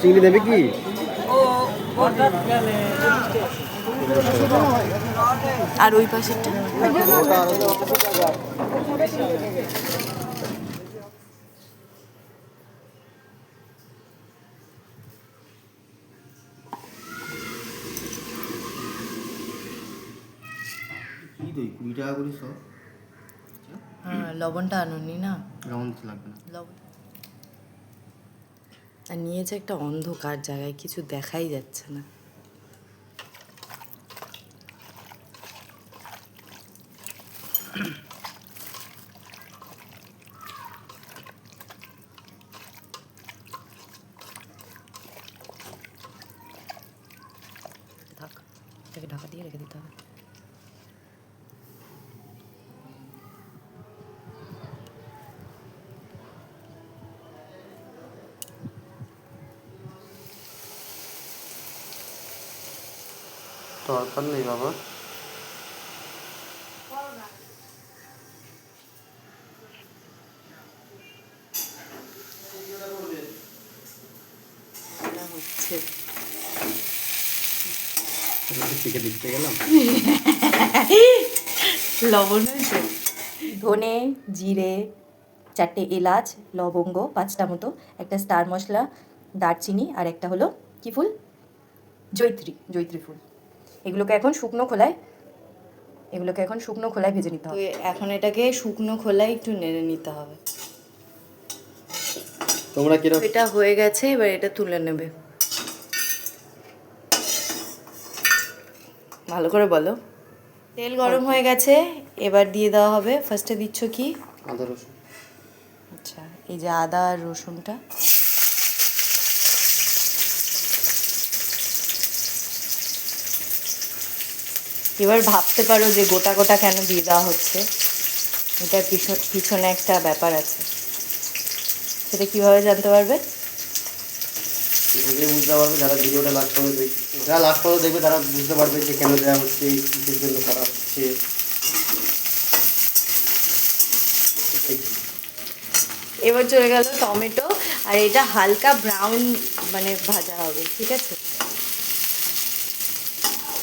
চিংড়ি দেবে কি? আর ওই পাশেরটা। কুড়ি টাকা করে সব? হ্যাঁ লবণটা আনুনি না কেমন লাগবে না। লবণ। আর নিয়েছে একটা অন্ধকার জায়গায় কিছু দেখাই যাচ্ছে না থাক এটাকে ঢাকা দিয়ে রেখে দিতে হবে দরকার নেই বাবা। ধনে, জিরে, চারটে এলাচ, লবঙ্গ, পাঁচটা মতো, একটা স্টার মশলা, দারচিনি, আর একটা হলো কি ফুল? জৈত্রী জৈত্রী ফুল। এগুলোকে এখন শুকনো খোলায় এগুলোকে এখন শুকনো খোলায় ভেজে নিতে হবে। এখন এটাকে শুকনো খোলায় একটু নেড়ে নিতে হবে। তোমরা কীরকম এটা হয়ে গেছে এবার এটা তুলে নেবে। ভালো করে বলো। তেল গরম হয়ে গেছে এবার দিয়ে দেওয়া হবে। ফার্স্টে দিচ্ছ কি? আদা রসুন। আচ্ছা এই যে আদা আর রসুনটা। এবার ভাবতে পারো যে গোটা গোটা কেন দিয়ে দেওয়া হচ্ছে? এটার পিছন পিছনে একটা ব্যাপার আছে। সেটা কীভাবে জানতে পারবে? বুঝে বুঝতে পারবে যারা ভিডিওটা লাস্ট পর্যন্ত দেখবে যারা লাস্ট পর্যন্ত দেখবে তারা বুঝতে পারবে যে কেন দেওয়া হচ্ছে কিসের জন্য করা হচ্ছে। এবার চলে গেল টমেটো আর এটা হালকা ব্রাউন মানে ভাজা হবে ঠিক আছে?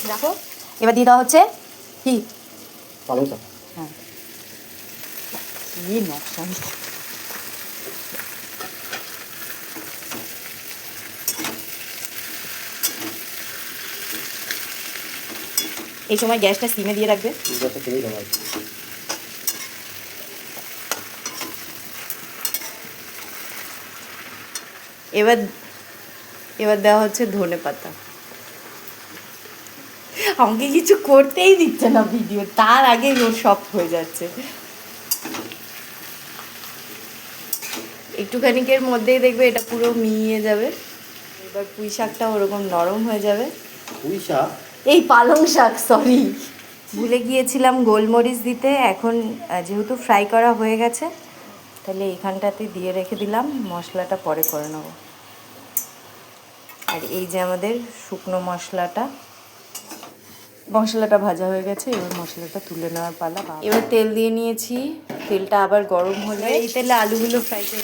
দেখো। এবার দিয়ে দেওয়া হচ্ছে কি পালং শাক হ্যাঁ। কি নকশা এই সময় গ্যাসটা সিমে দিয়ে রাখবে। এবার এবার দেওয়া হচ্ছে ধনে পাতা আমাকে কিছু করতেই দিচ্ছে না ভিডিও তার আগে ওর সব হয়ে যাচ্ছে। একটুখানিকের মধ্যেই দেখবে এটা পুরো মিলিয়ে যাবে এবার পুঁই শাকটা ওরকম নরম হয়ে যাবে। পুঁই শাক? এই পালং শাক সরি ভুলে গিয়েছিলাম গোলমরিচ দিতে এখন যেহেতু ফ্রাই করা হয়ে গেছে তাহলে এখানটাতে দিয়ে রেখে দিলাম মশলাটা পরে করে নেব। আর এই যে আমাদের শুকনো মশলাটা মশলাটা ভাজা হয়ে গেছে এবার মশলাটা তুলে নেওয়ার পালা। এবার তেল দিয়ে নিয়েছি তেলটা আবার গরম হলে এই তেলে আলুগুলো ফ্রাই করে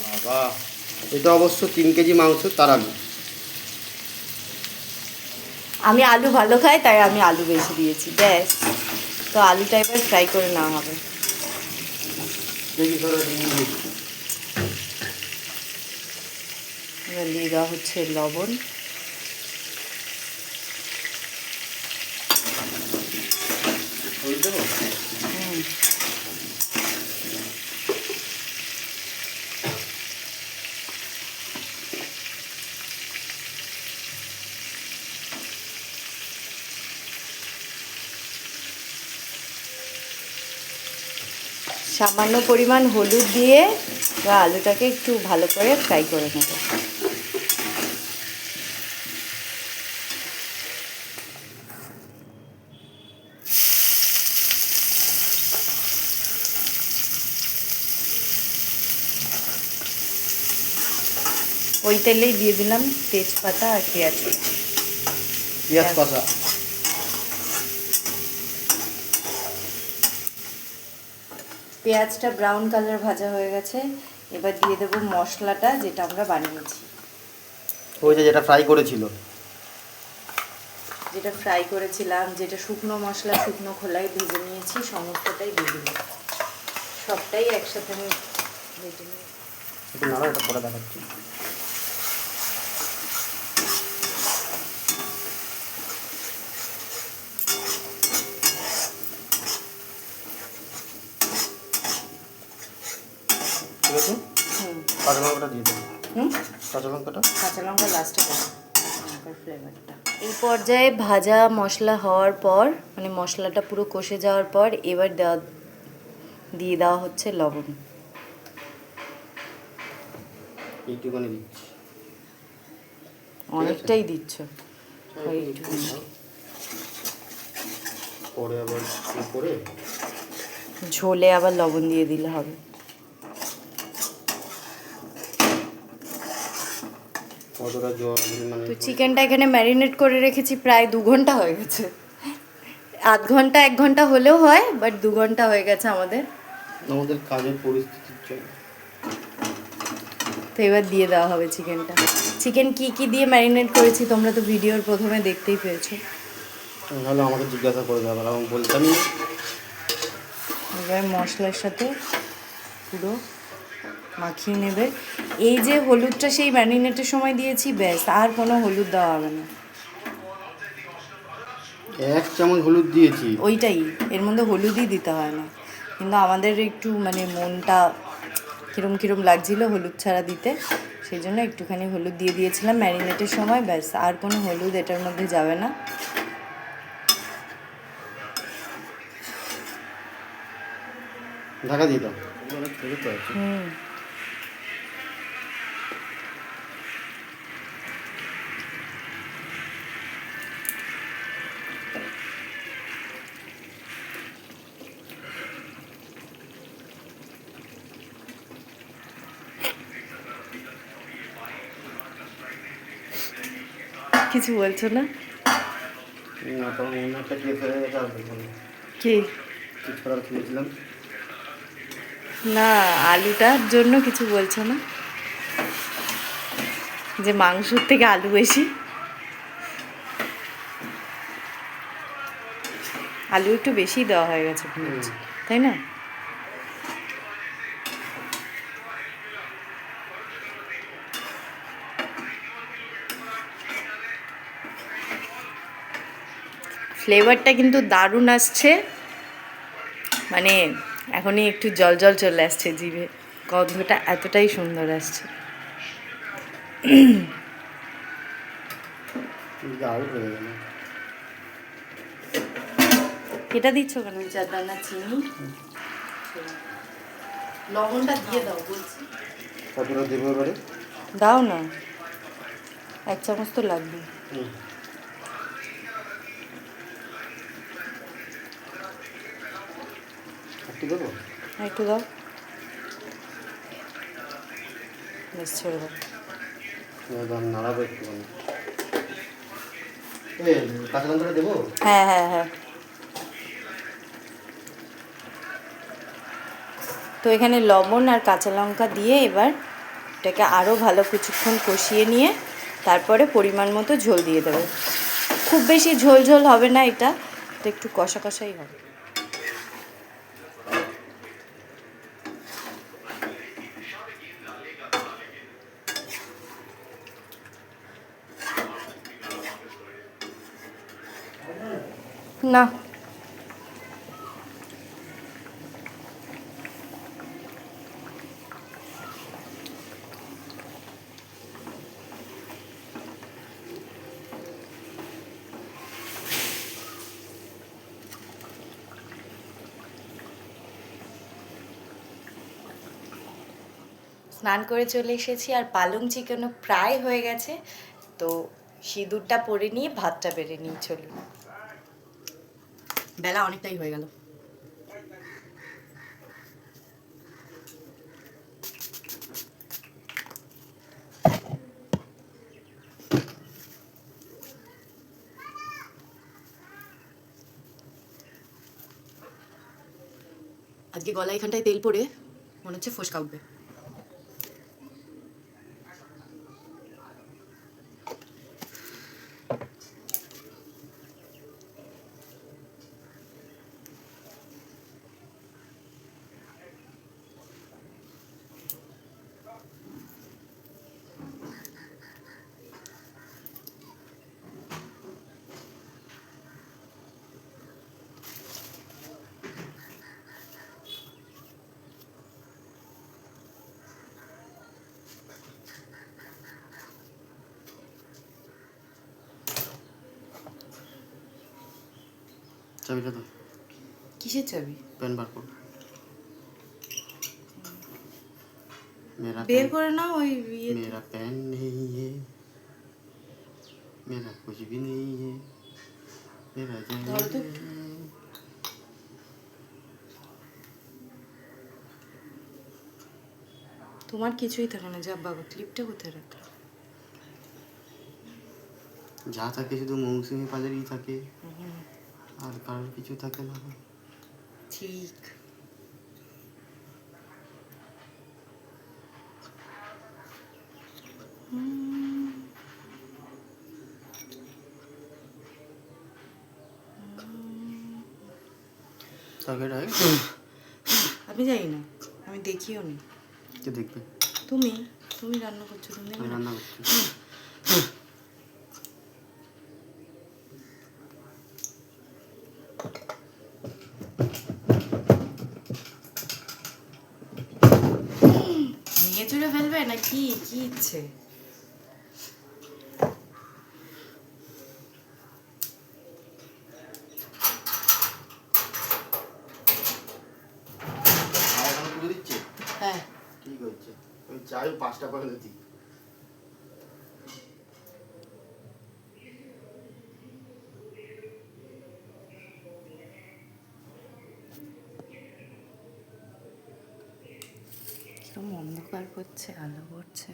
এটা অবশ্য তিন কেজি মাংস তার আলু। আমি আলু ভালো খাই তাই আমি আলু বেশি দিয়েছি ব্যাস। তো আলুটা এবার ফ্রাই করে নেওয়া হবে। এবার দিয়ে দেওয়া হচ্ছে লবণ হলুদ দেবো? হুম। সামান্য পরিমাণ হলুদ দিয়ে আলুটাকে একটু ভালো করে ফ্রাই করে নেব। ওই তেলেই দিয়ে দিলাম তেজপাতা আর পেঁয়াজ। পেঁয়াজ কষা। পেঁয়াজটা ব্রাউন কালার ভাজা হয়ে গেছে এবার দিয়ে দেবো মশলাটা যেটা আমরা বানিয়েছি। ওই যে যেটা ফ্রাই করেছিল। যেটা ফ্রাই করেছিলাম যেটা শুকনো মশলা শুকনো খোলায় ভেজে নিয়েছি সমস্তটাই দিয়ে দিই সবটাই একসাথে আমি ভেজে নিই একটু নাড়া এটা পরে দেখাচ্ছি ঠিক আছে হুম কাঁচা লঙ্কাটা দিয়ে দেবো। হুম? কাঁচা লঙ্কাটা? কাঁচা লঙ্কা লাস্টে দেবো। লঙ্কার ফ্লেভারটা এই পর্যায়ে ভাজা মশলা হওয়ার পর মানে মশলাটা পুরো কষে যাওয়ার পর এবার দেওয়া দিয়ে দেওয়া হচ্ছে লবণ। এইটুকুনি দিচ্ছি। অনেকটাই দিচ্ছ। পরে আবার ঝোলে আবার লবণ দিয়ে দিলে হবে। কতটা জল মানে তো চিকেনটা এখানে ম্যারিনেট করে রেখেছি প্রায় দু ঘণ্টা হয়ে গেছে। আধ ঘণ্টা এক ঘণ্টা হলেও হয় বাট দু ঘণ্টা হয়ে গেছে আমাদের। আমাদের কাজের পরিস্থিতির জন্য তো এবার দিয়ে দেওয়া হবে চিকেনটা। চিকেন কি কি দিয়ে ম্যারিনেট করেছি তোমরা তো ভিডিওর প্রথমে দেখতেই পেয়েছ। তাহলে আমাকে জিজ্ঞাসা করে দেবে আমি বলতামই এবার মশলার সাথে পুরো মাখিয়ে নেবে। এই যে হলুদটা সেই ম্যারিনেটের সময় দিয়েছি ব্যাস আর কোনো হলুদ দেওয়া হবে না। এক চামচ হলুদ দিয়েছি। ওইটাই এর মধ্যে হলুদই দিতে হয় না। কিন্তু আমাদের একটু মানে মনটা কিরম কিরম লাগছিল হলুদ ছাড়া দিতে সেই জন্য একটুখানি হলুদ দিয়ে দিয়েছিলাম ম্যারিনেটের সময় ব্যাস আর কোনো হলুদ এটার মধ্যে যাবে না। ঢাকা দিয়ে দাও। হুম। কিছু বলছো না? না কি? আলুটার জন্য কিছু বলছো না? যে মাংসর থেকে আলু বেশি? আলু একটু বেশি দেওয়া হয়ে গেছে তাই না? ফ্লেভারটা কিন্তু দারুণ আসছে। মানে এখনই একটু জল জল চলে আসছে জিভে। গন্ধটা এতটাই সুন্দর আসছে। এটা দিচ্ছ কেন? চার দানা চিনি? লবণটা দিয়ে দাও বলছি। কতটা দেবো এবারে? দাও না। এক চামচ তো লাগবে। একটু দেবো? আর একটু দাও। বেশ ছেড়ে দাও। নাড়াবো একটুখানি। কাঁচা লঙ্কাটা দেবো? হ্যাঁ হ্যাঁ হ্যাঁ। তো এখানে লবণ আর কাঁচা লঙ্কা দিয়ে এবার এটাকে আরও ভালো কিছুক্ষণ কষিয়ে নিয়ে তারপরে পরিমাণ মতো ঝোল দিয়ে দেবে। খুব বেশি ঝোল ঝোল হবে না এটা এটা একটু কষা কষাই হবে। না। স্নান করে চলে এসেছি আর পালং চিকেনও প্রায় হয়ে গেছে, তো সিঁদুরটা পরে নিয়ে ভাতটা বেড়ে নিয়ে চলুন। বেলা অনেকটাই হয়ে গেল আজকে গলা এখানটায় তেল পড়ে মনে হচ্ছে ফোসকা উঠবে। চাবিটা তো কিসের চাবি পেন বার কর मेरा বের पेन করে না ওই ইয়ে मेरा पेन नहीं है मेरा कुछ भी नहीं है मेरा धर दो। जान है। তোমার কিছুই থাকে না যা বাবা ক্লিপটা কোথায় রাখলো যা থাকে শুধু মৌসুমি পালেরই থাকে আর কারোর কিছু থাকে না। ঠিক। আমি জানি না আমি দেখিও নি। কে দেখবে? তুমি তুমি রান্না করছ তুমি? রান্না করছি। কি কি ইচ্ছে? হ্যাঁ। ঠিক হচ্ছে ওই চাই পাঁচটা পর্যন্ত দিই অন্ধকার করছে আলো করছে।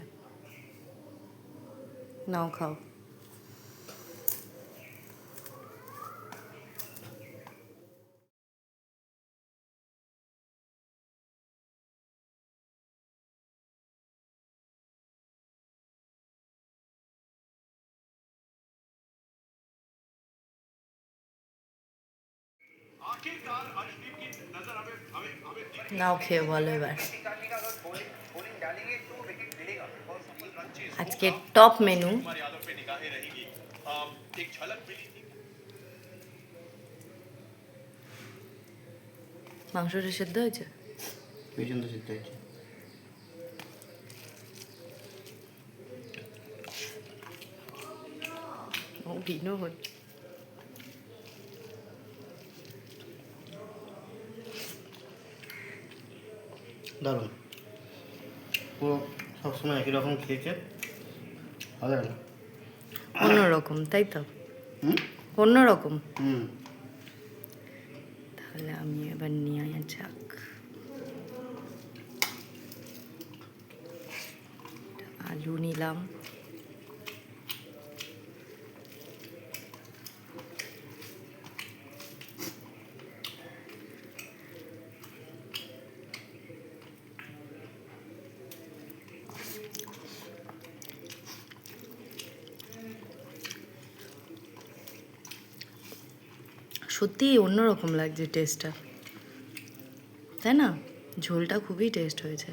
নাও খাও। নাও খেয়ে বলো এবার। আজকে টপ মেনু মাংসটা সেদ্ধ হয়েছে? তো সিদ্ধ হয়েছে। ও বিনোদ দারুণ। পুরো সবসময় একই রকম খেয়েছে। ভালো লাগে না। অন্যরকম তাই তো? অন্য রকম হুম। তাহলে আমি এবার নিয়ে যাক। আলু নিলাম। সত্যি অন্যরকম লাগছে টেস্টটা তাই না? ঝোলটা খুবই টেস্ট হয়েছে।